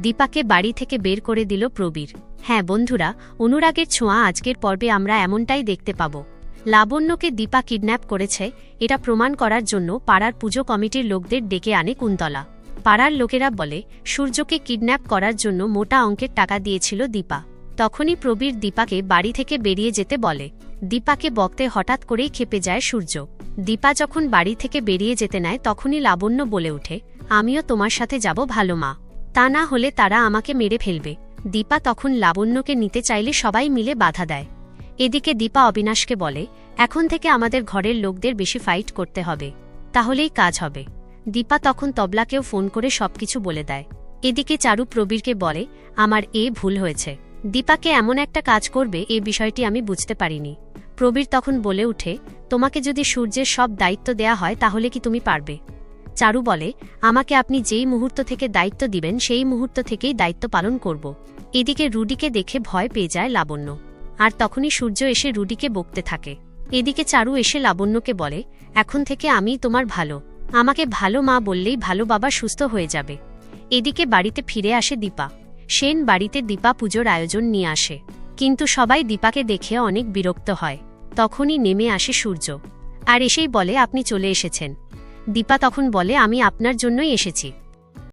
দীপাকে বাড়ি থেকে বের করে দিল প্রবীর। হ্যাঁ বন্ধুরা, অনুরাগের ছোঁয়া আজকের পর্বে আমরা এমনটাই দেখতে পাব। লাবণ্যকে দীপা কিডন্যাপ করেছে, এটা প্রমাণ করার জন্য পাড়ার পুজো কমিটির লোকদের ডেকে আনে কুন্তলা। পাড়ার লোকেরা বলে, সূর্যকে কিডন্যাপ করার জন্য মোটা অঙ্কের টাকা দিয়েছিল দীপা। তখনই প্রবীর দীপাকে বাড়ি থেকে বেরিয়ে যেতে বলে। দীপাকে বকতে হঠাৎ করেই খেপে যায় সূর্য। দীপা যখন বাড়ি থেকে বেরিয়ে যেতে নেয়, তখনই লাবণ্য বলে ওঠে, আমিও তোমার সাথে যাব ভালো মা। তা না হলে তারা আমাকে মেরে ফেলবে। দীপা তখন লাবণ্যকে নিতে চাইলে সবাই মিলে বাধা দেয়। এদিকে দীপা অবিনাশকে বলে, এখন থেকে আমাদের ঘরের লোকদের বেশি ফাইট করতে হবে। তাহলেই কাজ হবে। দীপা তখন তবলাকেও ফোন করে সবকিছু বলে দেয়। এদিকে চারু প্রবীরকে বলে, আমার এ ভুল হয়েছে। দীপাকে এমন একটা কাজ করবে, এ বিষয়টি আমি বুঝতে পারিনি। প্রবীর তখন বলে উঠে তোমাকে যদি সূর্যের সব দায়িত্ব দেয়া হয়, তাহলে কি তুমি পারবে? চারু বলে, আমাকে আপনি যেই মুহূর্ত থেকে দায়িত্ব দিবেন, সেই মুহূর্ত থেকেই দায়িত্ব পালন করব। এদিকে রুডিকে দেখে ভয় পেয়ে যায় লাবণ্য। আর তখনই সূর্য এসে রুডিকে বকতে থাকে। এদিকে চারু এসে লাবণ্যকে বলে, এখন থেকে আমি তোমার ভালো। আমাকে ভালো মা বললেই ভালো বাবা সুস্থ হয়ে যাবে। এদিকে বাড়িতে ফিরে আসে দীপা। সেন বাড়িতে দীপা পুজোর আয়োজন নিয়ে আসে। কিন্তু সবাই দীপাকে দেখে অনেক বিরক্ত হয়। তখনই নেমে আসে সূর্য। আর এসেই বলে, আপনি চলে এসেছেন। দীপা তখন বলে আমি আপনার জন্যই এসেছি।